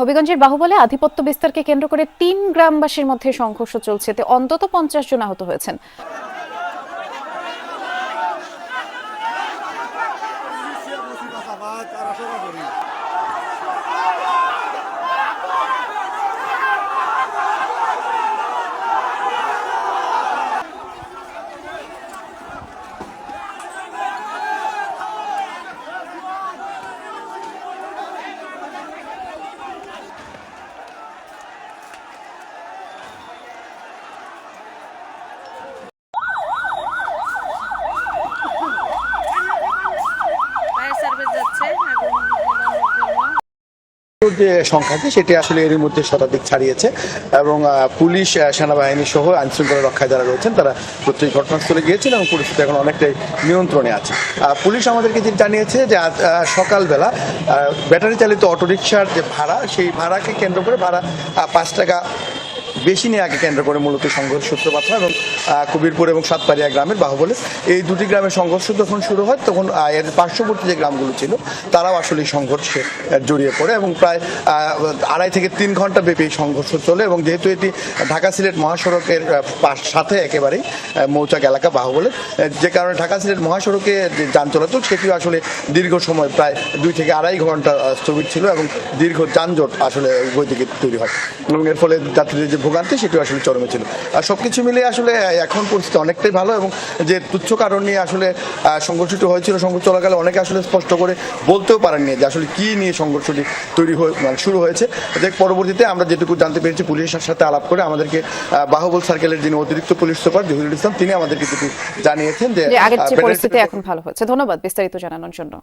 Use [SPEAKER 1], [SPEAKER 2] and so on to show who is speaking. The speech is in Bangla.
[SPEAKER 1] হবিগঞ্জের বাহুবলে আধিপত্য বিস্তারকে কেন্দ্র করে তিন গ্রামবাসীর মধ্যে সংঘর্ষ চলছে। এতে অন্তত পঞ্চাশ জন আহত হয়েছেন।
[SPEAKER 2] যে সংখ্যাটি সেটি আসলে এরই মধ্যে শতাধিক ছাড়িয়েছে এবং পুলিশ সেনাবাহিনী সহ আইন শৃঙ্খলা রক্ষায় যারা রয়েছেন, তারা প্রত্যেক ঘটনাস্থলে গিয়েছেন এবং পরিস্থিতি এখন অনেকটাই নিয়ন্ত্রণে আছে। পুলিশ আমাদেরকে জানিয়েছে যে আজ সকালবেলা ব্যাটারি চালিত অটোরিকশার যে ভাড়া, সেই ভাড়াকে কেন্দ্র করে ভাড়া পাঁচ টাকা বেশি নেওয়াকে কেন্দ্র করে মূলত সংঘর্ষ সূত্রপাত হয় এবং কবিরপুর এবং সাতপাড়িয়া গ্রামের বাহুবলে। এই দুটি গ্রামের সংঘর্ষ যখন শুরু হয়, তখন এর পার্শ্ববর্তী যে গ্রামগুলো ছিল, তারাও আসলে সংঘর্ষে জড়িয়ে পড়ে এবং প্রায় আড়াই থেকে তিন ঘণ্টা ব্যাপী এই সংঘর্ষ চলে এবং যেহেতু এটি ঢাকা সিলেট মহাসড়কের সাথে একেবারেই মৌচাক এলাকা বাহুবলে যে কারণে ঢাকা সিলেট মহাসড়কে যে যান চলাচল, সেটিও আসলে দীর্ঘ সময়, প্রায় দুই থেকে আড়াই ঘণ্টা স্থগিত ছিল এবং দীর্ঘ যানজট আসলে উভয় দিকে তৈরি হয়। এবং এর ফলে যাত্রীদের যে ভোগান্তি সেটিও আসলে চরমে ছিল। আর সব কিছু মিলিয়ে আসলে এখন পরিস্থিতি অনেকটাই ভালো এবং যে তুচ্ছ কারণ নিয়ে আসলে সংঘর্ষটি হয়েছিল সংঘর্ষ চলাকালে অনেকে আসলে স্পষ্ট করে বলতেও পারেননি যে আসলে কি নিয়ে সংঘর্ষটি তৈরি হয়ে মানে শুরু হয়েছে। যে পরবর্তীতে আমরা যেটুকু জানতে পেরেছি পুলিশের সাথে আলাপ করে আমাদেরকে বাহুবল সার্কেলের যিনি অতিরিক্ত পুলিশ সুপার জহিরুল ইসলাম তিনি আমাদেরকে যেটি জানিয়েছেন যে
[SPEAKER 1] আগের পরিস্থিতি এখন ভালো হচ্ছে। ধন্যবাদ বিস্তারিত জানানোর জন্য।